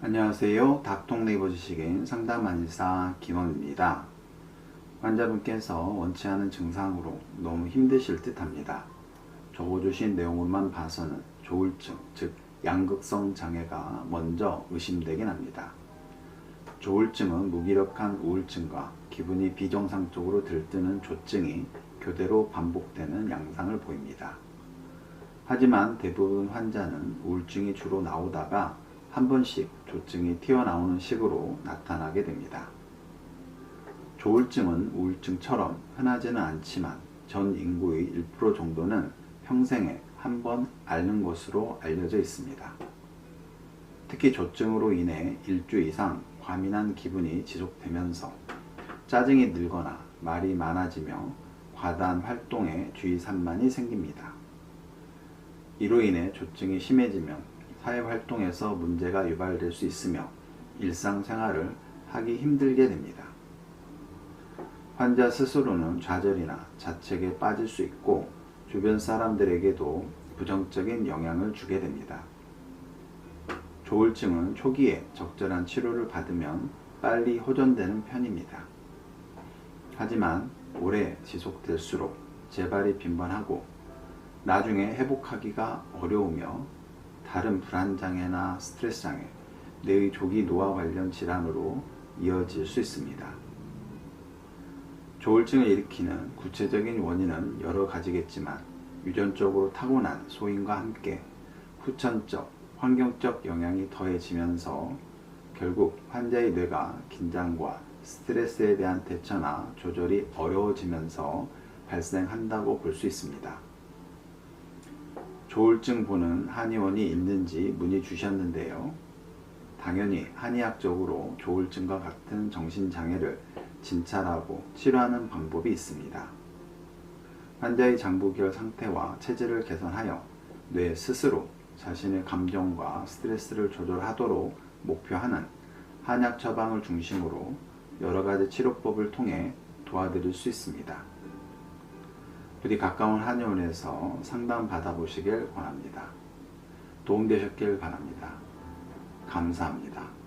안녕하세요. 닥통네이버 지식인 상담한의사 김원입니다. 환자분께서 원치 않은 증상으로 너무 힘드실 듯 합니다. 적어주신 내용으로만 봐서는 조울증, 즉 양극성 장애가 먼저 의심되긴 합니다. 조울증은 무기력한 우울증과 기분이 비정상적으로 들뜨는 조증이 교대로 반복되는 양상을 보입니다. 하지만 대부분 환자는 우울증이 주로 나오다가 한 번씩 조증이 튀어나오는 식으로 나타나게 됩니다. 조울증은 우울증처럼 흔하지는 않지만 전 인구의 1% 정도는 평생에 한 번 앓는 것으로 알려져 있습니다. 특히 조증으로 인해 일주 이상 과민한 기분이 지속되면서 짜증이 늘거나 말이 많아지며 과다한 활동에 주의 산만이 생깁니다. 이로 인해 조증이 심해지면 사회활동에서 문제가 유발될 수 있으며 일상생활을 하기 힘들게 됩니다. 환자 스스로는 좌절이나 자책에 빠질 수 있고 주변 사람들에게도 부정적인 영향을 주게 됩니다. 조울증은 초기에 적절한 치료를 받으면 빨리 호전되는 편입니다. 하지만 오래 지속될수록 재발이 빈번하고 나중에 회복하기가 어려우며 다른 불안장애나 스트레스장애, 뇌의 조기 노화 관련 질환으로 이어질 수 있습니다. 조울증을 일으키는 구체적인 원인은 여러 가지겠지만 유전적으로 타고난 소인과 함께 후천적, 환경적 영향이 더해지면서 결국 환자의 뇌가 긴장과 스트레스에 대한 대처나 조절이 어려워지면서 발생한다고 볼 수 있습니다. 조울증 보는 한의원이 있는지 문의 주셨는데요. 당연히 한의학적으로 조울증과 같은 정신장애를 진찰하고 치료하는 방법이 있습니다. 환자의 장부결 상태와 체질을 개선하여 뇌 스스로 자신의 감정과 스트레스를 조절하도록 목표하는 한약 처방을 중심으로 여러 가지 치료법을 통해 도와드릴 수 있습니다. 부디 가까운 한의원에서 상담 받아보시길 권합니다. 도움되셨길 바랍니다. 감사합니다.